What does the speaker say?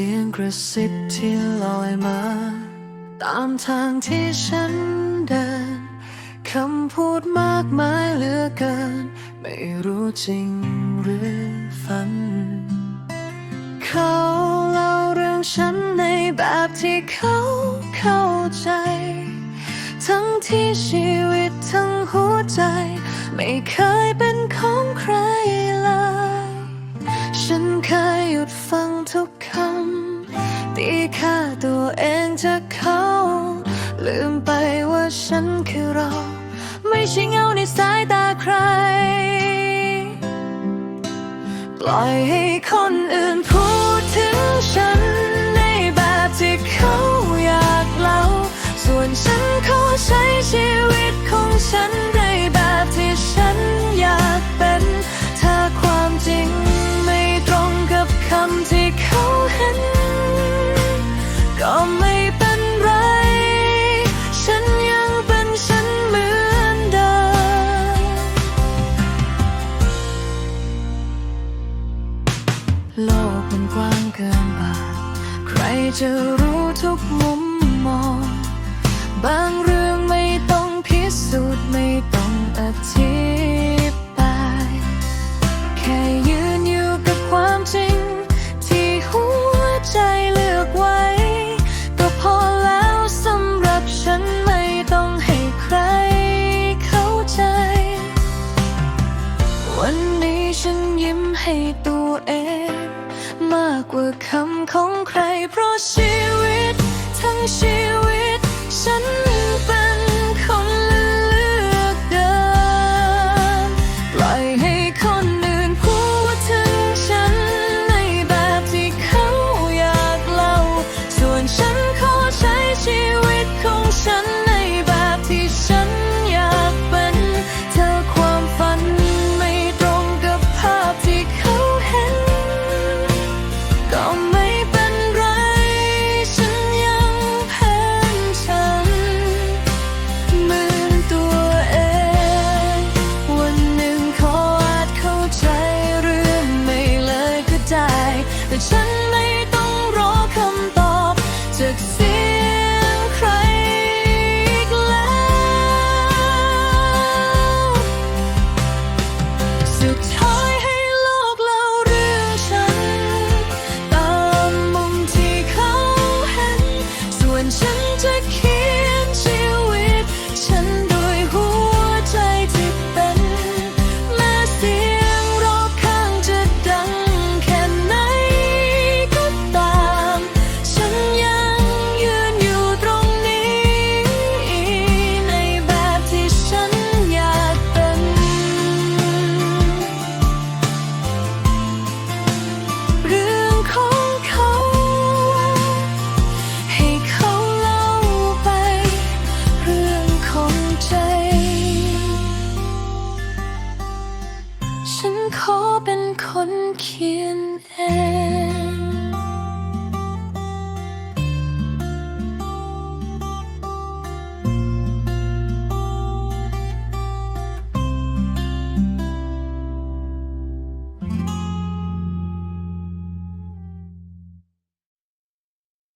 สียงกระซิบที่ลอยมา ตามทางที่ฉันเดิน คำพูดมากมายเหลือเกิน ไม่รู้จริงหรือฝัน เขาเล่าเรื่องฉันในแบบที่เขาเข้าใจ ทั้งที่ชีวิตทั้งหัวใจ ไม่เคยเป็นของใครเลย ฉันเคยหยุดฟังทุก ค่าตัวเองจากเขา ลืมไปว่าฉันคือเรา ไม่ใช่เงาในสายตาใคร ปล่อยให้คน เกินบาใครจะรู้ทุกมุมมอง บางเรื่องไม่ต้องพิสูจน์ไม่ต้องอธิบาย แค่ยืนอยู่กับความจริง ที่หัวใจเลือกไว้ ก็พอแล้วสำหรับฉันไม่ต้องให้ใครเข้าใจ วันนี้ฉันยิ้มให้ตัวเอง กว่าคำของใครเพราะชีวิตทั้งชีวิต Sẽ ฉันขอเป็นคนเขียนเอง